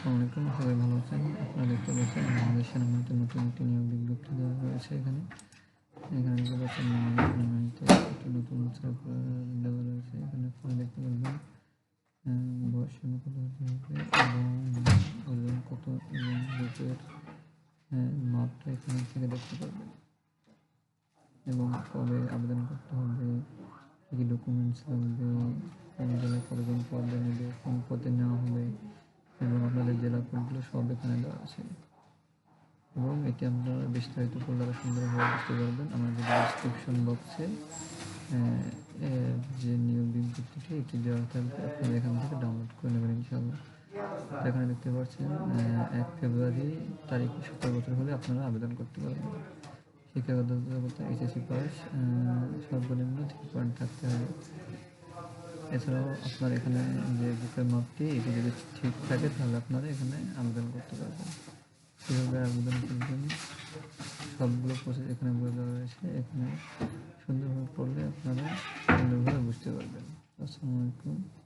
আসসালামু আলাইকুম, সবাই ভালো আছেন? আপনারা দেখতে পাচ্ছেন আমাদের সেনাবাহিনীতে নতুন একটি নিয়োগ বিজ্ঞপ্তি দেওয়া রয়েছে এখানে। এখানে দেখতে পাচ্ছেন আমাদের সেনাবাহিনীতে একটি নতুন সার্কুলার দেওয়া রয়েছে। এখানে আপনারা দেখতে পারবেন বয়স কত হবে এবং ওজন কত এবং বুকের মাপটা এখান থেকে দেখতে পারবেন। এবং কবে আবেদন করতে হবে, কী ডকুমেন্টস লাগবে, কোন জেলায় কতজন পদে কোডগুলো সব এখানে দেওয়া আছে। এবং এটি আপনারা বিস্তারিত করলে আরও সুন্দরভাবে বুঝতে পারবেন। আমাদের ডিসক্রিপশন বক্সে যে নিয়োগ বিজ্ঞপ্তিটি, এটি দেওয়া থাকবে। আপনারা এখান থেকে ডাউনলোড করে নেবেন ইনশাআল্লাহ। এখানে দেখতে পাচ্ছেন এক ফেব্রুয়ারি তারিখ সতেরো বছর হলে আপনারা আবেদন করতে পারবেন। শিক্ষাগত যোগ্যতা এইচএসসি পাস সর্বনিম্ন থ্রি পয়েন্ট থাকতে হবে। এছাড়াও আপনার এখানে যে বুকের মাপটি, এটি যদি ঠিক থাকে, তাহলে আপনারা এখানে আবেদন করতে পারবেন। কীভাবে আবেদন করবেন? সবগুলো প্রসেস এখানে বলে দেওয়া রয়েছে। এখানে সুন্দরভাবে পড়লে আপনারা সুন্দরভাবে বুঝতে পারবেন। আসসালামু আলাইকুম।